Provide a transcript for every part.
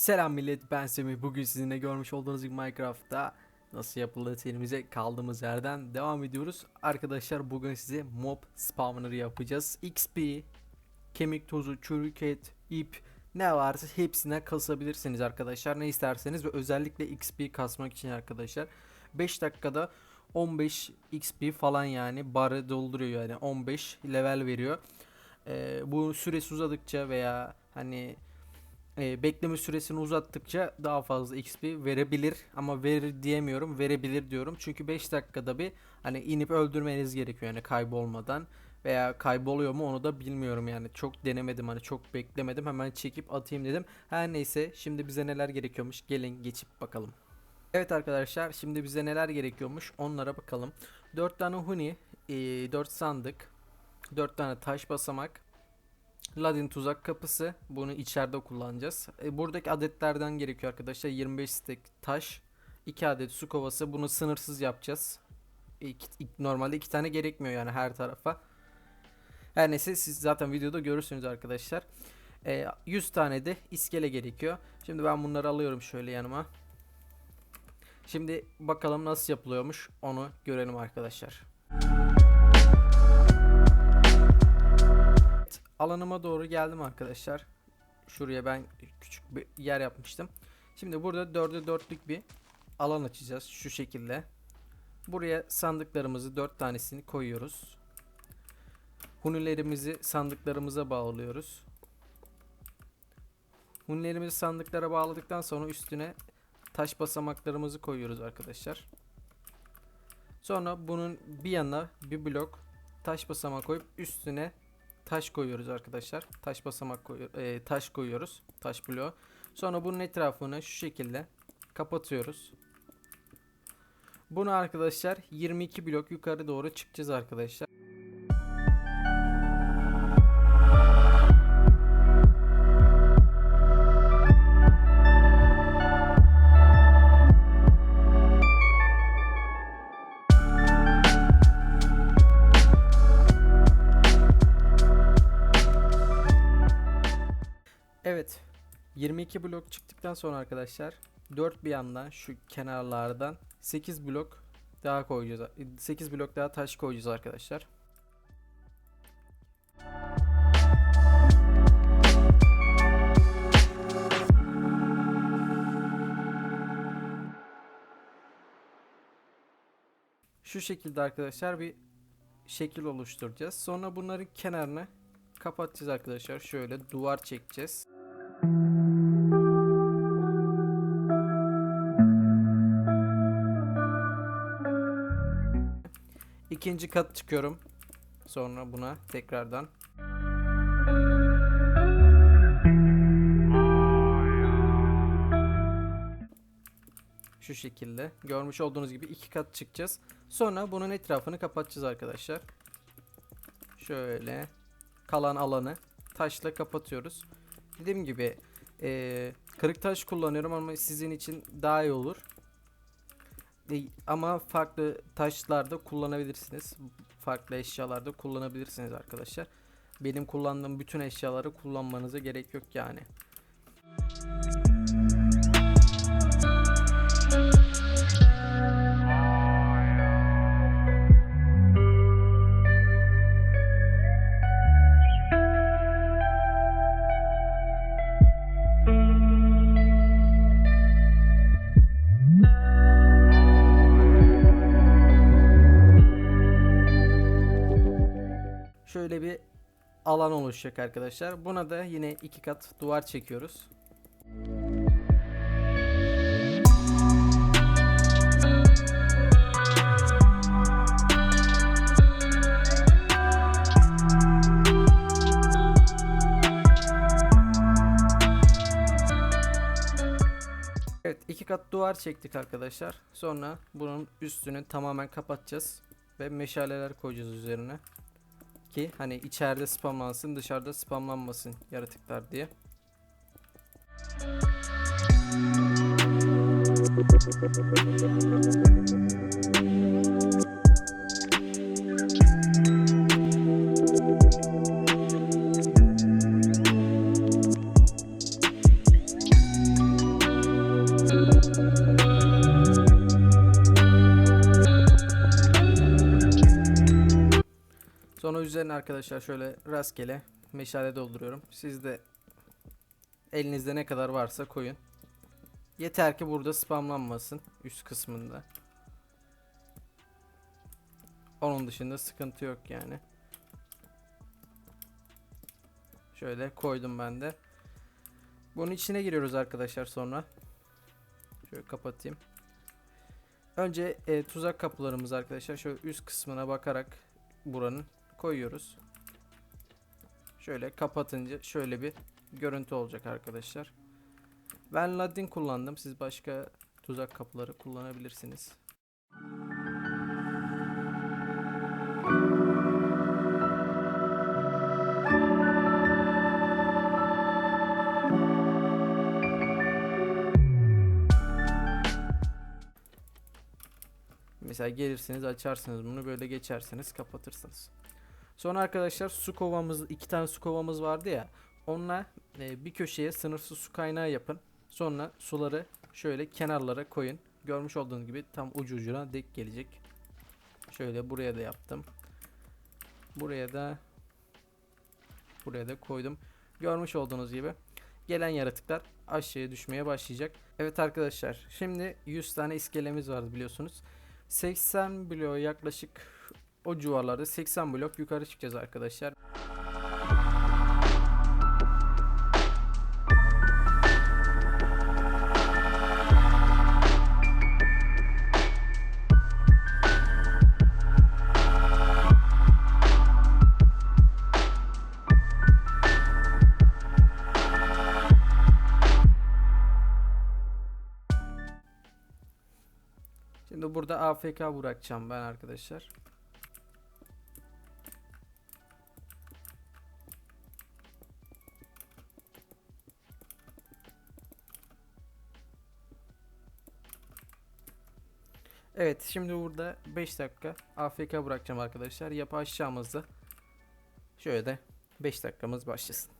Selam millet ben Semih. Bugün sizinle görmüş olduğunuz gibi Minecraft'ta nasıl yapıldığı serimize kaldığımız yerden devam ediyoruz. Arkadaşlar bugün size mob spawner yapacağız. XP, kemik tozu, çürük et, ip ne varsa hepsine kasabilirsiniz arkadaşlar. Ne isterseniz ve özellikle XP kasmak için arkadaşlar. 5 dakikada 15 XP falan yani barı dolduruyor yani 15 level veriyor. Ee, bu süresi uzadıkça veya hani e, bekleme süresini uzattıkça daha fazla XP verebilir. Ama verir diyemiyorum verebilir diyorum. Çünkü 5 dakikada bir hani inip öldürmeniz gerekiyor yani kaybolmadan. Veya kayboluyor mu onu da bilmiyorum yani. Çok denemedim hani çok beklemedim. Hemen çekip atayım dedim. Her neyse şimdi bize neler gerekiyormuş? Gelin geçip bakalım. Evet arkadaşlar şimdi bize neler gerekiyormuş? Onlara bakalım. 4 tane huni 4 sandık 4 tane taş basamak Ladin tuzak kapısı. Bunu içeride kullanacağız. E, buradaki adetlerden gerekiyor arkadaşlar. 25 stek taş. 2 adet su kovası. Bunu sınırsız yapacağız. İki, iki- normalde 2 tane gerekmiyor yani her tarafa. Her neyse siz zaten videoda görürsünüz arkadaşlar. E, 100 tane de iskele gerekiyor. Şimdi ben bunları alıyorum şöyle yanıma. Şimdi bakalım nasıl yapılıyormuş onu görelim arkadaşlar. Alanıma doğru geldim arkadaşlar. Şuraya ben küçük bir yer yapmıştım. Şimdi burada 4'e 4'lük bir alan açacağız şu şekilde. Buraya sandıklarımızı 4 tanesini koyuyoruz. Hunilerimizi sandıklarımıza bağlıyoruz. Hunilerimizi sandıklara bağladıktan sonra üstüne taş basamaklarımızı koyuyoruz arkadaşlar. Sonra bunun bir yanına bir blok taş basamağı koyup üstüne taş koyuyoruz arkadaşlar. Taş basamak koyuyor, e, taş koyuyoruz. Taş bloğu. Sonra bunun etrafını şu şekilde kapatıyoruz. Bunu arkadaşlar 22 blok yukarı doğru çıkacağız arkadaşlar. 22 blok çıktıktan sonra arkadaşlar 4 bir yandan şu kenarlardan 8 blok daha koyacağız. 8 blok daha taş koyacağız arkadaşlar. Şu şekilde arkadaşlar bir şekil oluşturacağız. Sonra bunların kenarını kapatacağız arkadaşlar. Şöyle duvar çekeceğiz. İkinci kat çıkıyorum. Sonra buna tekrardan. Şu şekilde. Görmüş olduğunuz gibi iki kat çıkacağız. Sonra bunun etrafını kapatacağız arkadaşlar. Şöyle kalan alanı taşla kapatıyoruz. Dediğim gibi eee, kırık taş kullanıyorum ama sizin için daha iyi olur. Ama farklı taşlarda kullanabilirsiniz. Farklı eşyalarda kullanabilirsiniz arkadaşlar. Benim kullandığım bütün eşyaları kullanmanıza gerek yok yani. Şöyle bir alan oluşacak arkadaşlar. Buna da yine iki kat duvar çekiyoruz. Evet iki kat duvar çektik arkadaşlar. Sonra bunun üstünü tamamen kapatacağız. Ve meşaleler koyacağız üzerine ki hani içeride spamlansın dışarıda spamlanmasın yaratıklar diye. Sonra arkadaşlar şöyle rastgele meşale dolduruyorum. Siz de elinizde ne kadar varsa koyun. Yeter ki burada spamlanmasın üst kısmında. Onun dışında sıkıntı yok yani. Şöyle koydum ben de. Bunun içine giriyoruz arkadaşlar sonra. Şöyle kapatayım. Önce e, tuzak kapılarımız arkadaşlar şöyle üst kısmına bakarak buranın koyuyoruz. Şöyle kapatınca şöyle bir görüntü olacak arkadaşlar. Ben Ladin kullandım. Siz başka tuzak kapıları kullanabilirsiniz. Mesela gelirsiniz açarsınız bunu böyle geçersiniz kapatırsınız. Sonra arkadaşlar su kovamız iki tane su kovamız vardı ya. Onunla e, bir köşeye sınırsız su kaynağı yapın. Sonra suları şöyle kenarlara koyun. Görmüş olduğunuz gibi tam ucu ucuna dek gelecek. Şöyle buraya da yaptım. Buraya da buraya da koydum. Görmüş olduğunuz gibi gelen yaratıklar aşağıya düşmeye başlayacak. Evet arkadaşlar şimdi 100 tane iskelemiz vardı biliyorsunuz. 80 blok yaklaşık o civarlarda 80 blok yukarı çıkacağız arkadaşlar. Şimdi burada AFK bırakacağım ben arkadaşlar. Evet şimdi burada 5 dakika AFK bırakacağım arkadaşlar. Yapı aşağımızda. Şöyle de 5 dakikamız başlasın.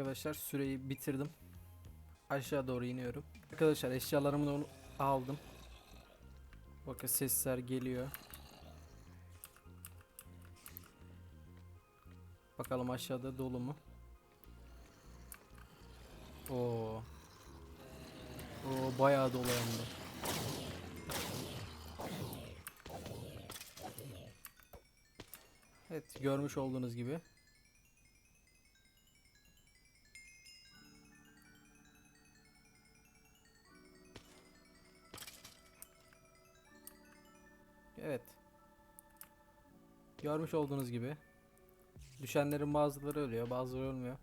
Arkadaşlar süreyi bitirdim. Aşağı doğru iniyorum. Arkadaşlar eşyalarımı da aldım. Bakın sesler geliyor. Bakalım aşağıda dolu mu? Oo. Oo bayağı dolu hem de. Evet görmüş olduğunuz gibi. Evet. Görmüş olduğunuz gibi. Düşenlerin bazıları ölüyor, bazıları ölmüyor.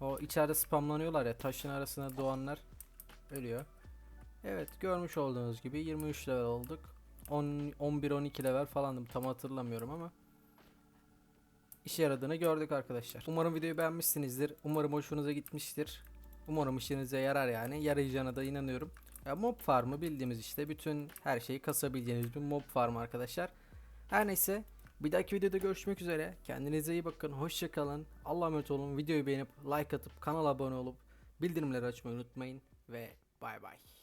O içeride spamlanıyorlar ya, taşın arasına doğanlar ölüyor. Evet, görmüş olduğunuz gibi 23 level olduk. 10 11 12 level falandım tam hatırlamıyorum ama işe yaradığını gördük arkadaşlar. Umarım videoyu beğenmişsinizdir. Umarım hoşunuza gitmiştir. Umarım işinize yarar yani. Yarayacağına da inanıyorum. Ya mob farmı bildiğimiz işte bütün her şeyi kasabileceğiniz bir mob farmı arkadaşlar. Her neyse bir dahaki videoda görüşmek üzere. Kendinize iyi bakın. Hoşçakalın. Allah'a emanet olun. Videoyu beğenip like atıp kanala abone olup bildirimleri açmayı unutmayın. Ve bay bay.